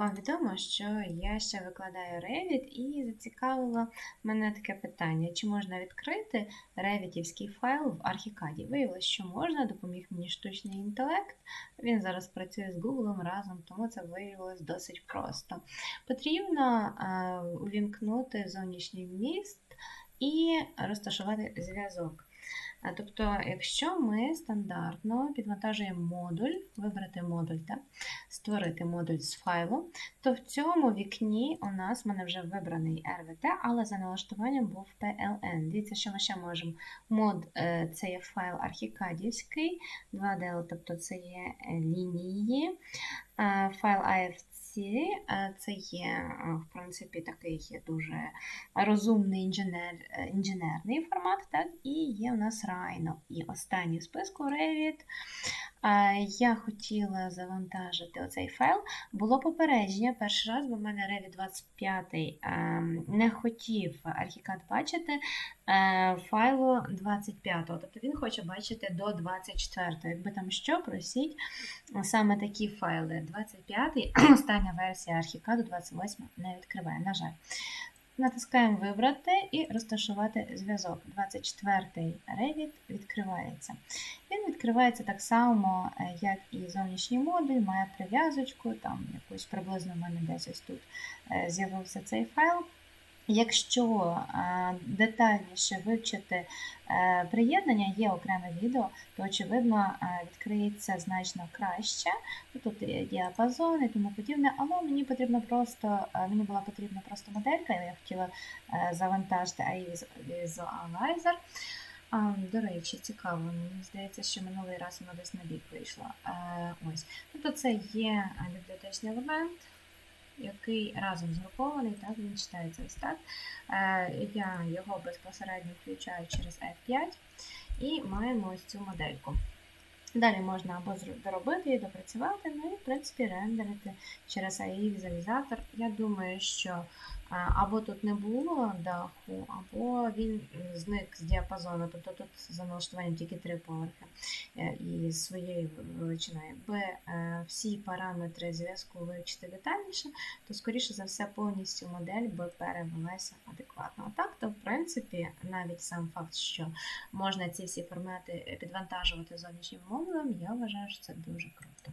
Вам відомо, що я ще викладаю Revit і зацікавило мене таке питання: чи можна відкрити ревітівський файл в Архікаді? Виявилось, що можна, допоміг мені штучний інтелект. Він зараз працює з Google разом, тому це виявилось досить просто. Потрібно е, увімкнути зовнішній вміст і розташувати зв'язок. А, Тобто, якщо ми стандартно підвантажуємо модуль, вибрати модуль, так, створити модуль з файлу, то в цьому вікні у нас в мене вже вибраний RVT, але за налаштуванням був PLN. Дивіться, що ми ще можемо. Мод е, це є файл архікадівський, 2DL, тобто це є е, лінії, Е, файл AFC, е, це є, е, в принципі, такий дуже розумний інженер, е, інженерний формат, так, і є у нас Rhino. І останній в списку Revit. Е, Я хотіла завантажити оцей файл. Було попередження перший раз, бо в мене 25 ем, не хотів Archicad бачити е, файлу 25. Тобто він хоче бачити до 24. Якби там що, просіть саме такі файли. 25 остання версія Archicad 28 не відкриває, на жаль. Натискаємо Вибрати і розташувати зв'язок. 24-й Revit відкривається. Він відкривається так само, е, як і зовнішній модуль, має прив'язочку, там якусь приблизно в мене десь ось тут е, з'явився цей файл. Якщо е, детальніше вивчити е, приєднання, є окреме відео, то очевидно е, відкриється значно краще. Тут є діапазон і тому подібне, але мені потрібно просто, мені була потрібна просто моделька, я хотіла завантажити AI Visualizer. До речі, цікаво, мені здається, що минулий раз воно десь на бік вийшло. Ось. Тобто це є бібліотечний елемент, який разом згрупований, так, він читається ось так. Е, Я його безпосередньо включаю через F5 і маємо ось цю модельку. Далі можна або доробити її, допрацювати, ну і, в принципі, рендерити через AI візуалізатор. Я думаю, що або тут не було даху, або він зник з діапазону. Тобто тут за налаштуванням тільки три поверхи е, і своєю величиною. Якби е, всі параметри зв'язку вивчити детальніше, то, скоріше за все, повністю модель би перевелася адекватно. А так, то, в принципі, навіть сам факт, що можна ці всі формати підвантажувати зовнішнім модулем, я вважаю, що це дуже круто.